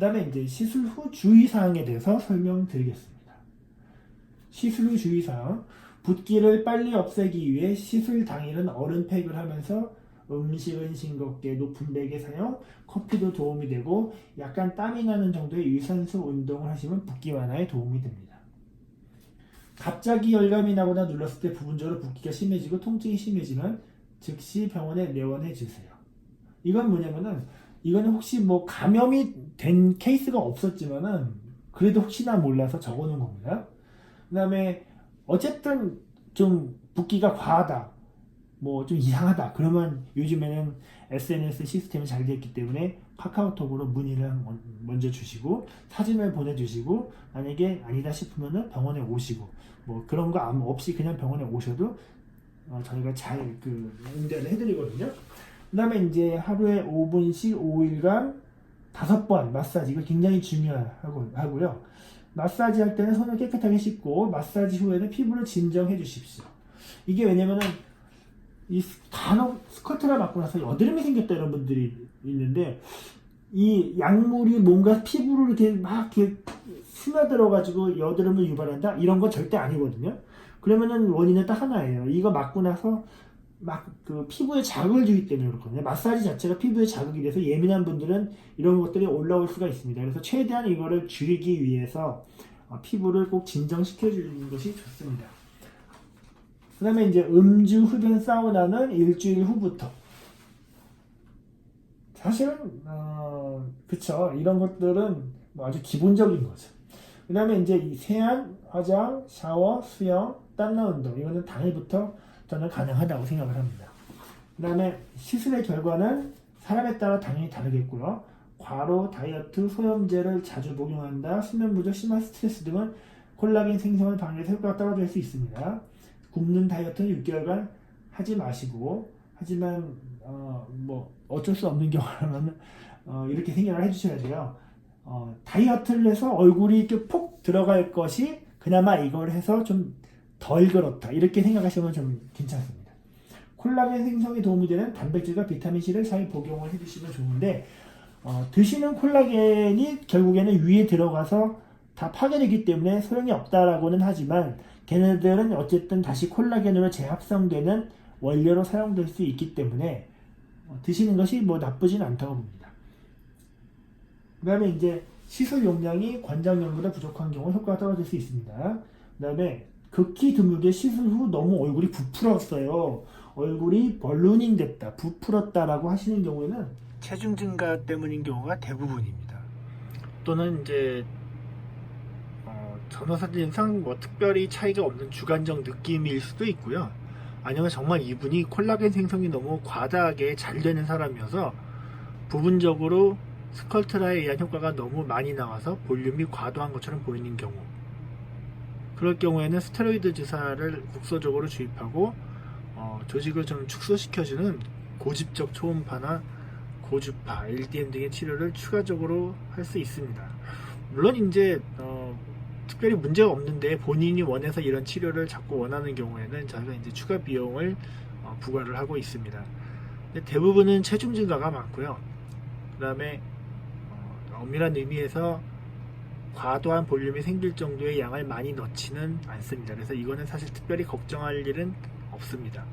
다음에 이제 시술 후 주의사항에 대해서 설명드리겠습니다. 시술 후 주의사항. 붓기를 빨리 없애기 위해 시술 당일은 얼음팩을 하면서 음식은 싱겁게 높은 베개 사용, 커피도 도움이 되고 약간 땀이 나는 정도의 유산소 운동을 하시면 붓기 완화에 도움이 됩니다. 갑자기 열감이 나거나 눌렀을 때 부분적으로 붓기가 심해지고 통증이 심해지면 즉시 병원에 내원해 주세요. 이건 뭐냐면은 이거는 혹시 뭐 감염이 된 케이스가 없었지만은 그래도 혹시나 몰라서 적어놓은 겁니다. 그 다음에 어쨌든 좀 붓기가 과하다, 뭐 좀 이상하다. 그러면 요즘에는 SNS 시스템이 잘 되었기 때문에 카카오톡으로 문의를 먼- 먼저 주시고 사진을 보내주시고 만약에 아니다 싶으면은 병원에 오시고 뭐 그런 거 아무 없이 그냥 병원에 오셔도 어, 저희가 잘 그 응대를 해드리거든요. 그 다음에 이제 하루에 5분씩 5일간 다섯 번 마사지 이거 굉장히 중요하고 하고요. 마사지 할 때는 손을 깨끗하게 씻고 마사지 후에는 피부를 진정해 주십시오. 이게 왜냐면은 이 스- 간혹 스커트를 맞고 나서 여드름이 생겼다 이런 분들이 있는데 이 약물이 뭔가 피부를 이렇게 막 이렇게 스며들어 가지고 여드름을 유발한다 이런 건 절대 아니거든요. 그러면은 원인은 딱 하나예요. 이거 맞고 나서 막 그 피부에 자극을 주기 때문에 그렇거든요. 마사지 자체가 피부에 자극이 돼서 예민한 분들은 이런 것들이 올라올 수가 있습니다. 그래서 최대한 이거를 줄이기 위해서 어, 피부를 꼭 진정시켜 주는 것이 좋습니다. 그 다음에 이제 음주 흡연 사우나는 일주일 후부터. 사실은, 어, 그쵸. 이런 것들은 뭐 아주 기본적인 거죠. 그 다음에 이제 이 세안, 화장, 샤워, 수영, 땀나 운동. 이거는 당일부터 저는 가능하다고 생각을 합니다. 그 다음에 시술의 결과는 사람에 따라 당연히 다르겠고요. 과로, 다이어트, 소염제를 자주 복용한다, 수면 부족, 심한 스트레스 등은 콜라겐 생성을 방해해서 효과가 떨어질 수 있습니다. 굶는 다이어트는 6개월간 하지 마시고 하지만 어, 뭐 어쩔 수 없는 경우라면 어, 이렇게 생각을 해주셔야 돼요. 어, 다이어트를 해서 얼굴이 이렇게 폭 들어갈 것이 그나마 이걸 해서 좀 덜 그렇다 이렇게 생각하시면 좀 괜찮습니다. 콜라겐 생성에 도움이 되는 단백질과 비타민 C를 잘 복용을 해주시면 좋은데 어, 드시는 콜라겐이 결국에는 위에 들어가서 다 파괴되기 때문에 소용이 없다라고는 하지만 걔네들은 어쨌든 다시 콜라겐으로 재합성되는 원료로 사용될 수 있기 때문에 어, 드시는 것이 뭐 나쁘진 않다고 봅니다. 그 다음에 이제 시술 용량이 관장용보다 부족한 경우 효과가 떨어질 수 있습니다. 그 다음에 극히 드물게 시술 후 너무 얼굴이 부풀었어요. 얼굴이 벌루닝 됐다, 부풀었다라고 하시는 경우에는 체중 증가 때문인 경우가 대부분입니다. 또는 이제 어, 전화사진상 뭐 특별히 차이가 없는 주관적 느낌일 수도 있고요. 아니면 정말 이분이 콜라겐 생성이 너무 과다하게 잘 되는 사람이어서 부분적으로 스컬트라에 의한 효과가 너무 많이 나와서 볼륨이 과도한 것처럼 보이는 경우. 그럴 경우에는 스테로이드 주사를 국소적으로 주입하고 어, 조직을 좀 축소시켜주는 고집적 초음파나 고주파, LDM 등의 치료를 추가적으로 할 수 있습니다. 물론 이제 어, 특별히 문제가 없는데 본인이 원해서 이런 치료를 자꾸 원하는 경우에는 저희가 이제 추가 비용을 어, 부과를 하고 있습니다. 대부분은 체중 증가가 많고요. 그 다음에 어, 엄밀한 의미에서 과도한 볼륨이 생길 정도의 양을 많이 넣지는 않습니다. 그래서 이거는 사실 특별히 걱정할 일은 없습니다.